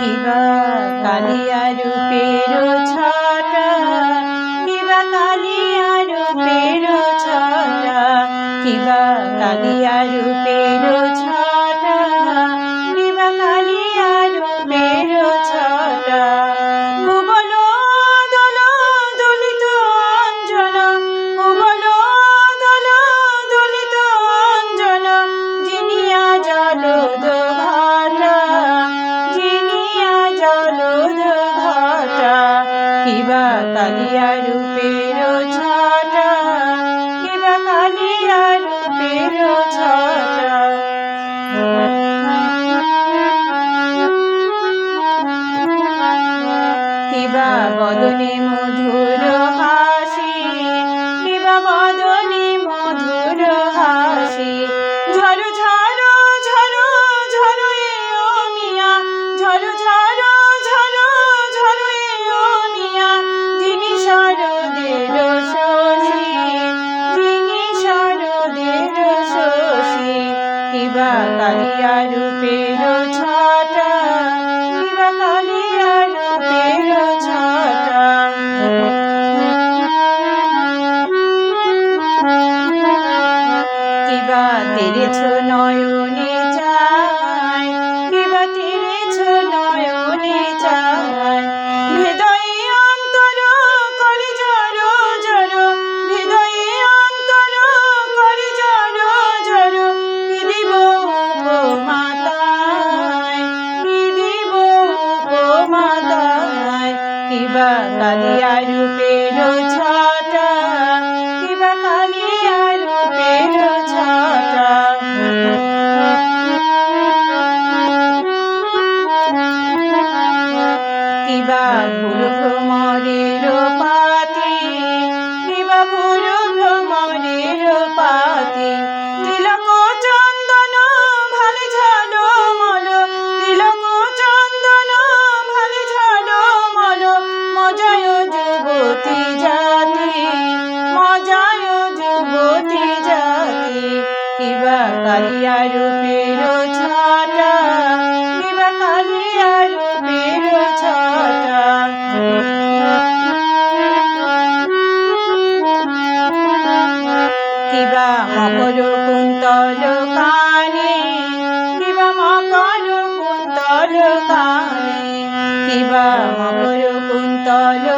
কিবা কালিয়া রূপের ছটা কিবা কালিয়া রূপের ছটা কিবা কালিয়া রূপের ছটা কিবা কালিয়া রূপের ছটা কিবা বদনে মধুর কালিয়া রূপের ছটা কালিয়া রূপের ছটা কিবা কালিয়া রূপের ছটা কিবা মকর কুন্তল কানে কিবা মকর কুন্তল কানে কিবা মকর কুন্তল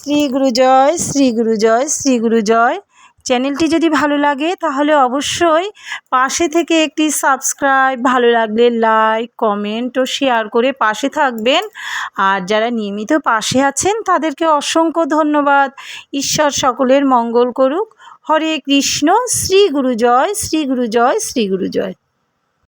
শ্রী গুরু জয়, শ্রী গুরু জয়, শ্রী গুরু জয়। চ্যানেলটি যদি ভালো লাগে, তাহলে অবশ্যই পাশে থেকে একটি সাবস্ক্রাইব, ভালো লাগলে লাইক, কমেন্ট ও শেয়ার করে পাশে থাকবেন। আর যারা নিয়মিত পাশে আছেন, তাদেরকে অসংখ্য ধন্যবাদ। ঈশ্বর সকলের মঙ্গল করুক। হরে কৃষ্ণ শ্রী গুরু জয় শ্রী গুরু জয় শ্রী গুরু জয়